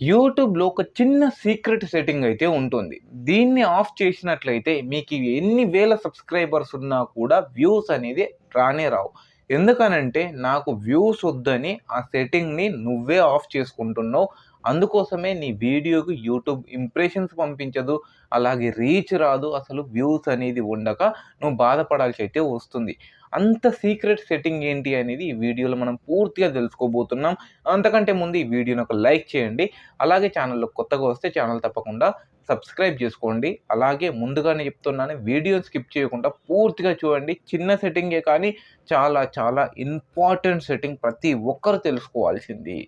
యూట్యూబ్లో ఒక చిన్న సీక్రెట్ సెట్టింగ్ అయితే ఉంటుంది. దీన్ని ఆఫ్ చేసినట్లయితే మీకు ఎన్ని వేల సబ్స్క్రైబర్స్ ఉన్నా కూడా వ్యూస్ అనేది రానే రావు. ఎందుకనంటే నాకు వ్యూస్ వద్దని ఆ సెట్టింగ్ని నువ్వే ఆఫ్ చేసుకుంటున్నావు. అందుకోసమే నీ వీడియోకి యూట్యూబ్ ఇంప్రెషన్స్ పంపించదు అలాగే రీచ్ రాదు అసలు వ్యూస్ అనేది ఉండక నువ్వు బాధపడాల్సి అయితే వస్తుంది. అంత సీక్రెట్ సెట్టింగ్ ఏంటి అనేది ఈ వీడియోలో మనం పూర్తిగా తెలుసుకోబోతున్నాం. అంతకంటే ముందు ఈ వీడియోని ఒక లైక్ చేయండి. అలాగే ఛానల్లో కొత్తగా వస్తే ఛానల్ తప్పకుండా సబ్స్క్రైబ్ చేసుకోండి. అలాగే ముందుగానే చెప్తున్నాను వీడియో స్కిప్ చేయకుండా పూర్తిగా చూడండి. చిన్న సెట్టింగే కానీ చాలా చాలా ఇంపార్టెంట్ సెట్టింగ్ ప్రతి ఒక్కరు తెలుసుకోవాల్సింది.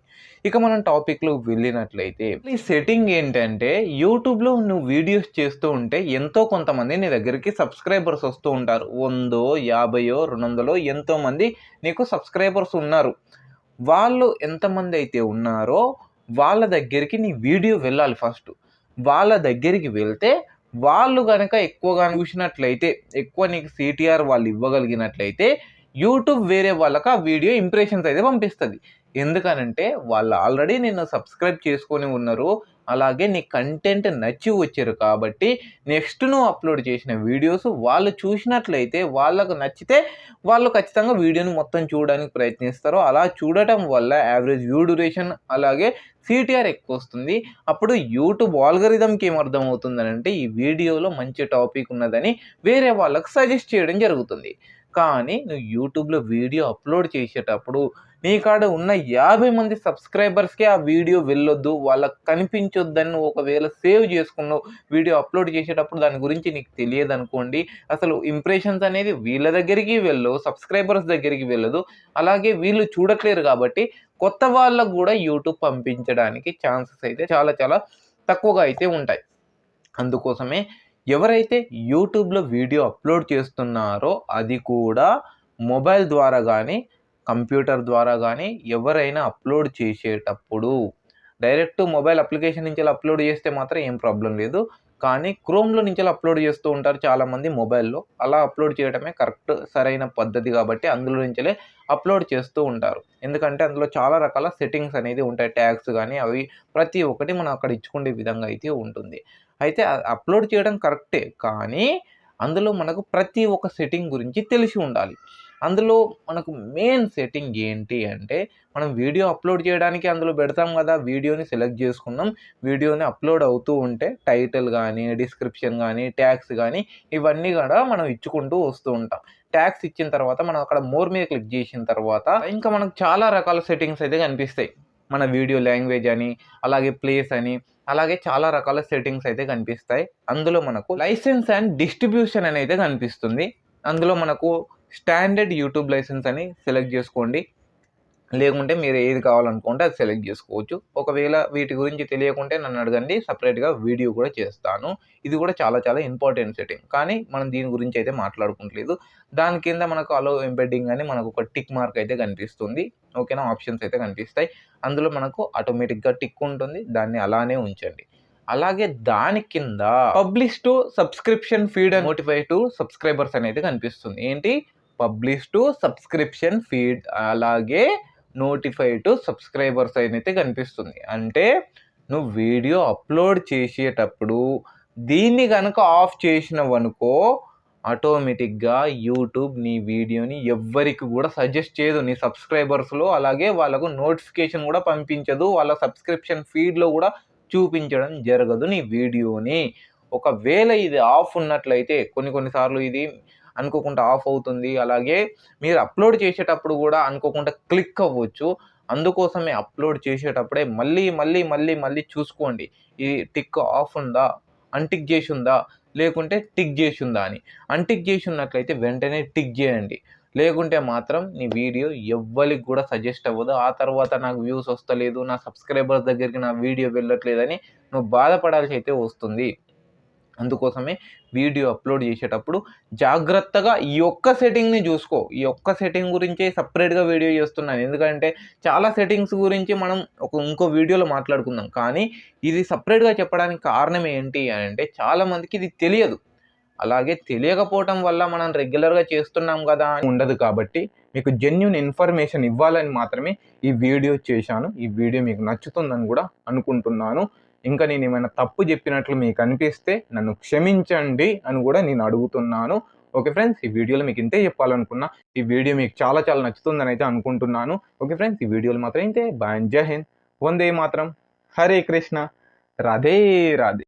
ఇక మనం టాపిక్లో వెళ్ళినట్లయితే ఈ సెట్టింగ్ ఏంటంటే యూట్యూబ్లో నువ్వు వీడియోస్ చేస్తూ ఉంటే ఎంతో కొంతమంది నీ దగ్గరికి సబ్స్క్రైబర్స్ వస్తూ ఉంటారు. వందో యాభయో రెండు వందలో ఎంతోమంది నీకు సబ్స్క్రైబర్స్ ఉన్నారు. వాళ్ళు ఎంతమంది అయితే ఉన్నారో వాళ్ళ దగ్గరికి నీ వీడియో వెళ్ళాలి ఫస్ట్. వాళ్ళ దగ్గరికి వెళ్తే వాళ్ళు కనుక ఎక్కువగా చూసినట్లయితే ఎక్కువ నీకు సిటీఆర్ వాళ్ళు ఇవ్వగలిగినట్లయితే యూట్యూబ్ వేరే వాళ్ళకి ఆ వీడియో ఇంప్రెషన్స్ అయితే పంపిస్తుంది. ఎందుకనంటే వాళ్ళు ఆల్రెడీ నిన్ను సబ్స్క్రైబ్ చేసుకొని ఉన్నారు. అలాగే నీ కంటెంట్ నచ్చి వచ్చారు కాబట్టి నెక్స్ట్ నువ్వు అప్లోడ్ చేసిన వీడియోస్ వాళ్ళు చూసినట్లయితే వాళ్ళకు నచ్చితే వాళ్ళు ఖచ్చితంగా వీడియోని మొత్తం చూడడానికి ప్రయత్నిస్తారు. అలా చూడటం వల్ల యావరేజ్ వ్యూ డ్యూరేషన్ అలాగే సిటిఆర్ ఎక్కువ వస్తుంది. అప్పుడు యూట్యూబ్ ఆల్గరిథంకి ఏమర్థం అవుతుందని అంటే ఈ వీడియోలో మంచి టాపిక్ ఉన్నదని వేరే వాళ్ళకు సజెస్ట్ చేయడం జరుగుతుంది. కానీ నువ్వు యూట్యూబ్లో వీడియో అప్లోడ్ చేసేటప్పుడు నీ కాడ ఉన్న యాభై మంది సబ్స్క్రైబర్స్కే ఆ వీడియో వెళ్ళొద్దు వాళ్ళకి కనిపించొద్దని ఒకవేళ సేవ్ చేసుకున్నావు వీడియో అప్లోడ్ చేసేటప్పుడు దాని గురించి నీకు తెలియదు అనుకోండి అసలు ఇంప్రెషన్స్ అనేది వీళ్ళ దగ్గరికి వెళ్ళవు సబ్స్క్రైబర్స్ దగ్గరికి వెళ్ళదు అలాగే వీళ్ళు చూడట్లేరు కాబట్టి కొత్త వాళ్ళకు కూడా యూట్యూబ్ పంపించడానికి ఛాన్సెస్ అయితే చాలా చాలా తక్కువగా అయితే ఉంటాయి. అందుకోసమే ఎవరైతే యూట్యూబ్లో వీడియో అప్లోడ్ చేస్తున్నారో అది కూడా మొబైల్ ద్వారా కానీ కంప్యూటర్ ద్వారా కానీ ఎవరైనా అప్లోడ్ చేసేటప్పుడు డైరెక్ట్ మొబైల్ అప్లికేషన్ నుంచి అప్లోడ్ చేస్తే మాత్రం ఏం ప్రాబ్లం లేదు. కానీ క్రోమ్లో నుంచి అప్లోడ్ చేస్తూ ఉంటారు చాలామంది మొబైల్లో. అలా అప్లోడ్ చేయడమే కరెక్ట్ సరైన పద్ధతి కాబట్టి అందులో నుంచే అప్లోడ్ చేస్తూ ఉంటారు. ఎందుకంటే అందులో చాలా రకాల సెట్టింగ్స్ అనేది ఉంటాయి. ట్యాగ్స్ కానీ అవి ప్రతి ఒక్కటి మనం అక్కడ ఇచ్చుకునే విధంగా అయితే ఉంటుంది. అయితే అప్లోడ్ చేయడం కరెక్టే. కానీ అందులో మనకు ప్రతి ఒక్క సెట్టింగ్ గురించి తెలిసి ఉండాలి. అందులో మనకు మెయిన్ సెట్టింగ్ ఏంటి అంటే మనం వీడియో అప్లోడ్ చేయడానికి అందులో పెడతాం కదా వీడియోని సెలెక్ట్ చేసుకున్నాం. వీడియోని అప్లోడ్ అవుతూ ఉంటే టైటిల్ కానీ డిస్క్రిప్షన్ కానీ ట్యాగ్స్ కానీ ఇవన్నీ కూడా మనం ఇచ్చుకుంటూ వస్తూ ఉంటాం. ట్యాగ్స్ ఇచ్చిన తర్వాత మనం అక్కడ మోర్ మీద క్లిక్ చేసిన తర్వాత ఇంకా మనకు చాలా రకాల సెట్టింగ్స్ అయితే కనిపిస్తాయి. మన వీడియో లాంగ్వేజ్ అని అలాగే ప్లేస్ అని అలాగే చాలా రకాల సెట్టింగ్స్ అయితే కనిపిస్తాయి. అందులో మనకు లైసెన్స్ అండ్ డిస్ట్రిబ్యూషన్ అని అయితే కనిపిస్తుంది. అందులో మనకు స్టాండర్డ్ యూట్యూబ్ లైసెన్స్ అని సెలెక్ట్ చేసుకోండి. లేకుంటే మీరు ఏది కావాలనుకుంటే అది సెలెక్ట్ చేసుకోవచ్చు. ఒకవేళ వీటి గురించి తెలియకుంటే నన్ను అడగండి సపరేట్గా వీడియో కూడా చేస్తాను. ఇది కూడా చాలా చాలా ఇంపార్టెంట్ సెట్టింగ్. కానీ మనం దీని గురించి అయితే మాట్లాడుకుంటలేదు. దాని కింద మనకు అలో ఎంబెడ్డింగ్ అని మనకు ఒక టిక్ మార్క్ అయితే కనిపిస్తుంది. ఓకేనా? ఆప్షన్స్ అయితే కనిపిస్తాయి. అందులో మనకు ఆటోమేటిక్గా టిక్ ఉంటుంది. దాన్ని అలానే ఉంచండి. అలాగే దాని కింద publish to subscription feed and notify to subscribers అనేది కనిపిస్తుంది. ఏంటి? Publish to subscription feed. అలాగే నోటిఫై టు సబ్స్క్రైబర్స్ అయితే కనిపిస్తుంది. అంటే నువ్వు వీడియో అప్లోడ్ చేసేటప్పుడు దీన్ని కనుక ఆఫ్ చేసినవనుకో ఆటోమేటిక్గా యూట్యూబ్ నీ వీడియోని ఎవ్వరికి కూడా సజెస్ట్ చేయదు. నీ సబ్స్క్రైబర్స్లో అలాగే వాళ్ళకు నోటిఫికేషన్ కూడా పంపించదు. వాళ్ళ సబ్స్క్రిప్షన్ ఫీడ్లో కూడా చూపించడం జరగదు నీ వీడియోని. ఒకవేళ ఇది ఆఫ్ ఉన్నట్లయితే కొన్ని కొన్నిసార్లు ఇది అనుకోకుండా ఆఫ్ అవుతుంది. అలాగే మీరు అప్లోడ్ చేసేటప్పుడు కూడా అనుకోకుండా క్లిక్ అవ్వచ్చు. అందుకోసమే అప్లోడ్ చేసేటప్పుడే మళ్ళీ మళ్ళీ మళ్ళీ మళ్ళీ చూసుకోండి. ఈ టిక్ ఆఫ్ ఉందా? అన్టిక్ చేసి ఉందా? లేకుంటే టిక్ చేసి ఉందా అని. అన్టిక్ చేసి ఉన్నట్లయితే వెంటనే టిక్ చేయండి. లేకుంటే మాత్రం నీ వీడియో ఎవ్వరికి కూడా సజెస్ట్ అవ్వదు. ఆ తర్వాత నాకు వ్యూస్ వస్తలేదు నా సబ్స్క్రైబర్స్ దగ్గరికి నా వీడియో వెళ్ళట్లేదని నువ్వు బాధపడాల్సి అయితే వస్తుంది. అందుకోసమే వీడియో అప్లోడ్ చేసేటప్పుడు జాగ్రత్తగా ఈ ఒక్క సెట్టింగ్ని చూసుకో. ఈ ఒక్క సెట్టింగ్ గురించే సపరేట్గా వీడియో చేస్తున్నాను. ఎందుకంటే చాలా సెట్టింగ్స్ గురించి మనం ఒక ఇంకో వీడియోలో మాట్లాడుకుందాం. కానీ ఇది సపరేట్గా చెప్పడానికి కారణం ఏంటి అని అంటే చాలామందికి ఇది తెలియదు. అలాగే తెలియకపోవటం వల్ల మనం రెగ్యులర్గా చేస్తున్నాం కదా అని ఉండదు కాబట్టి మీకు జెన్యున్ ఇన్ఫర్మేషన్ ఇవ్వాలని మాత్రమే ఈ వీడియో చేశాను. ఈ వీడియో మీకు నచ్చుతుందని కూడా అనుకుంటున్నాను. ఇంకా నేను ఏమైనా తప్పు చెప్పినట్లు మీకు అనిపిస్తే నన్ను క్షమించండి అని కూడా నేను అడుగుతున్నాను. ఓకే ఫ్రెండ్స్ ఈ వీడియోలో మీకు ఇంతే చెప్పాలనుకున్నా ఈ వీడియో మీకు చాలా చాలా నచ్చుతుందని అయితే అనుకుంటున్నాను. ఓకే ఫ్రెండ్స్ ఈ వీడియోలో మాత్రం ఇంతే. బాయ్ జై హింద్. వందే మాత్రం. హరే కృష్ణ. రాధే రాధే.